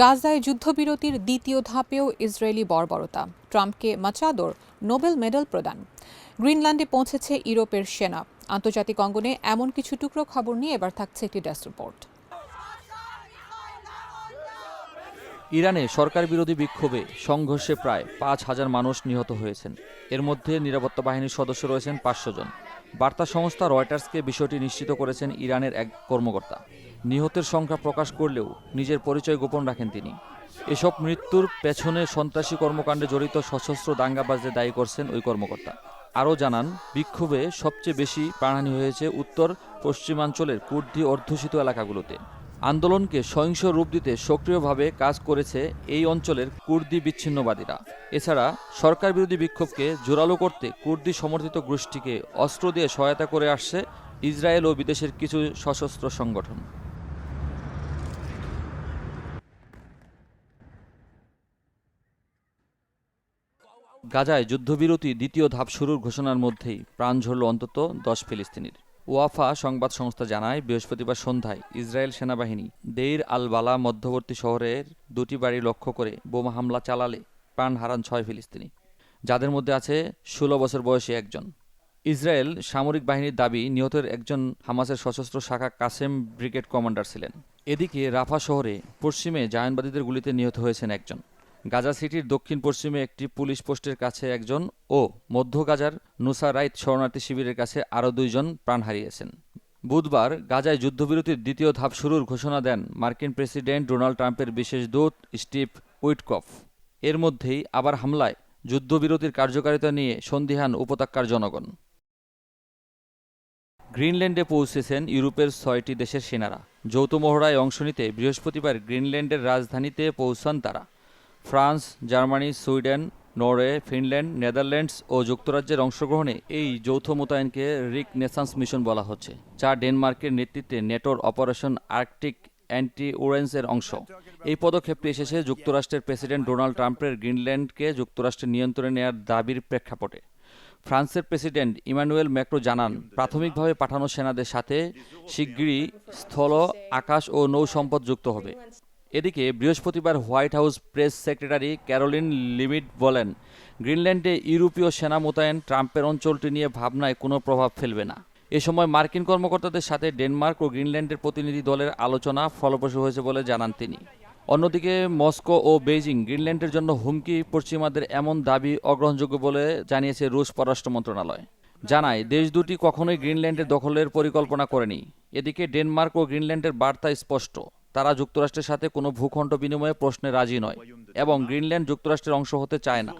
গাজায় যুদ্ধবিরতির দ্বিতীয় ধাপেও ইসরায়েলি বর্বরতা। ট্রাম্পকে মাচাদোর নোবেল মেডেল প্রদান। গ্রিনল্যান্ডে পৌঁছেছে ইউরোপের সেনা। আন্তর্জাতিক অঙ্গনে এমন কিছু টুকরো খবর নিয়ে এবার থাকছে একটি ডেস্ক রিপোর্ট। ইরানে সরকার বিরোধী বিক্ষোভে সংঘর্ষে প্রায় পাঁচ হাজার মানুষ নিহত হয়েছেন। এর মধ্যে নিরাপত্তা বাহিনীর সদস্য রয়েছেন পাঁচশো জন। বার্তা সংস্থা রয়টার্সকে বিষয়টি নিশ্চিত করেছেন ইরানের এক কর্মকর্তা। নিহতের সংখ্যা প্রকাশ করলেও নিজের পরিচয় গোপন রাখেন তিনি। এসব মৃত্যুর পেছনে সন্ত্রাসী কর্মকাণ্ডে জড়িত সশস্ত্র দাঙ্গাবাজদের দায়ী করছেন ওই কর্মকর্তা। আরও জানান, বিক্ষোভে সবচেয়ে বেশি প্রাণহানি হয়েছে উত্তর পশ্চিমাঞ্চলের কুর্দি অধ্যুষিত এলাকাগুলোতে। আন্দোলনকে সহিংস রূপ দিতে সক্রিয়ভাবে কাজ করেছে এই অঞ্চলের কুর্দি বিচ্ছিন্নবাদীরা। এছাড়া সরকার বিরোধী বিক্ষোভকে জোরালো করতে কুর্দি সমর্থিত গোষ্ঠীকে অস্ত্র দিয়ে সহায়তা করে আসছে ইসরায়েল ও বিদেশের কিছু সশস্ত্র সংগঠন। গাজায় যুদ্ধবিরতি দ্বিতীয় ধাপ শুরুর ঘোষণার মধ্যেই প্রাণ ঝরল অন্তত দশ ফিলিস্তিনির। ওয়াফা সংবাদ সংস্থা জানায়, বৃহস্পতিবার সন্ধ্যায় ইসরায়েল সেনাবাহিনী দেইর আল বালা মধ্যবর্তী শহরের দুটি বাড়ি লক্ষ্য করে বোমা হামলা চালালে প্রাণ হারান ছয় ফিলিস্তিনি, যাদের মধ্যে আছে ষোলো বছর বয়সী একজন। ইসরায়েল সামরিক বাহিনীর দাবি, নিহতের একজন হামাসের সশস্ত্র শাখা কাসেম ব্রিগেড কমান্ডার ছিলেন। এদিকে রাফা শহরে পশ্চিমে জায়নবাদীদের গুলিতে নিহত হয়েছেন একজন। গাজা সিটির দক্ষিণ পশ্চিমে একটি পুলিশ পোস্টের কাছে একজন ও মধ্য গাজার নুসারাইত শরণার্থী শিবিরের কাছে আরও দুইজন প্রাণ হারিয়েছেন। বুধবার গাজায় যুদ্ধবিরতির দ্বিতীয় ধাপ শুরুর ঘোষণা দেন মার্কিন প্রেসিডেন্ট ডোনাল্ড ট্রাম্পের বিশেষ দূত স্টিভ উইটকফ। এর মধ্যেই আবার হামলায় যুদ্ধবিরতির কার্যকারিতা নিয়ে সন্দিহান উপত্যকার জনগণ। গ্রিনল্যান্ডে পৌঁছেছেন ইউরোপের ছয়টি দেশের সেনারা। যৌথ মহড়ায় অংশ নিতে বৃহস্পতিবার গ্রিনল্যান্ডের রাজধানীতে পৌঁছান তারা। France, Germany, Sweden, Norway, Finland, Netherlands ও যুক্তরাজ্যের অংশগ্রহণে এই যৌথ মোতায়েনকে রিক নেসান্স মিশন বলা হচ্ছে, যা ডেনমার্কের নেতৃত্বে নেটোর অপারেশন আর্কটিক অ্যান্টি ওরেন্সের অংশ। এই পদক্ষেপটি এসেছে যুক্তরাষ্ট্রের প্রেসিডেন্ট ডোনাল্ড ট্রাম্পের গ্রিনল্যান্ডকে যুক্তরাষ্ট্রের নিয়ন্ত্রণে নেওয়ার দাবির প্রেক্ষাপটে। ফ্রান্সের প্রেসিডেন্ট ইমানুয়েল ম্যাক্রো জানান, প্রাথমিকভাবে পাঠানো সেনাদের সাথে শিগগিরই স্থল, আকাশ ও নৌ সম্পদ যুক্ত হবে। এদিকে বৃহস্পতিবার White House press secretary Caroline Leavitt বলেন, গ্রিনল্যান্ডে ইউরোপীয় সেনা মোতায়েন ট্রাম্পের অঞ্চলটি নিয়ে ভাবনায় কোনো প্রভাব ফেলবে না। এ সময় মার্কিন কর্মকর্তাদের সাথে ডেনমার্ক ও গ্রিনল্যান্ডের প্রতিনিধি দলের আলোচনা ফলপ্রসূ হয়েছে বলে জানান তিনি। অন্যদিকে মস্কো ও বেইজিং গ্রিনল্যান্ডের জন্য হুমকি পশ্চিমাদের এমন দাবি অগ্রহণযোগ্য বলে জানিয়েছে রুশ পররাষ্ট্র মন্ত্রণালয়। জানায়, দেশ দুটি কখনোই গ্রিনল্যান্ডের দখলের পরিকল্পনা করেনি। এদিকে ডেনমার্ক ও গ্রিনল্যান্ডের বার্তা স্পষ্ট, তারা যুক্তরাষ্ট্রের সাথে কোনো ভূখণ্ড বিনিময়ে প্রশ্নে রাজি নয় এবং গ্রিনল্যান্ড যুক্তরাষ্ট্রের অংশ হতে চায় না।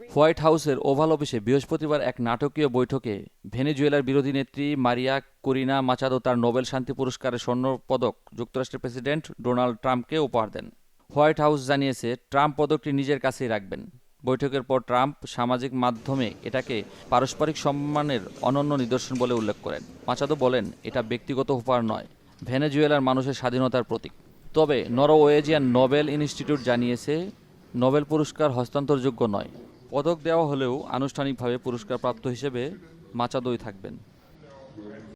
হোয়াইট হাউসের ওভাল অফিসে বৃহস্পতিবার এক নাটকীয় বৈঠকে ভেনেজুয়েলার বিরোধী নেত্রী মারিয়া করিনা মাচাদো তার নোবেল শান্তি পুরস্কারের স্বর্ণ পদক যুক্তরাষ্ট্রের প্রেসিডেন্ট ডোনাল্ড ট্রাম্পকে উপহার দেন। হোয়াইট হাউস জানিয়েছে, ট্রাম্প পদকটি নিজের কাছেই রাখবেন। বৈঠকের পর ট্রাম্প সামাজিক মাধ্যমে এটাকে পারস্পরিক সম্মানের অনন্য নিদর্শন বলে উল্লেখ করেন। মাচাদো বলেন, এটা ব্যক্তিগত উপহার নয়, ভেনেজুয়েলার মানুষের স্বাধীনতার প্রতীক। তবে নরওয়েজিয়ান নোবেল ইনস্টিটিউট জানিয়েছে, নোবেল পুরস্কার হস্তান্তরযোগ্য নয়। পদক দেওয়া হলেও আনুষ্ঠানিকভাবে পুরস্কারপ্রাপ্ত হিসেবে মাচাদোই থাকবেন।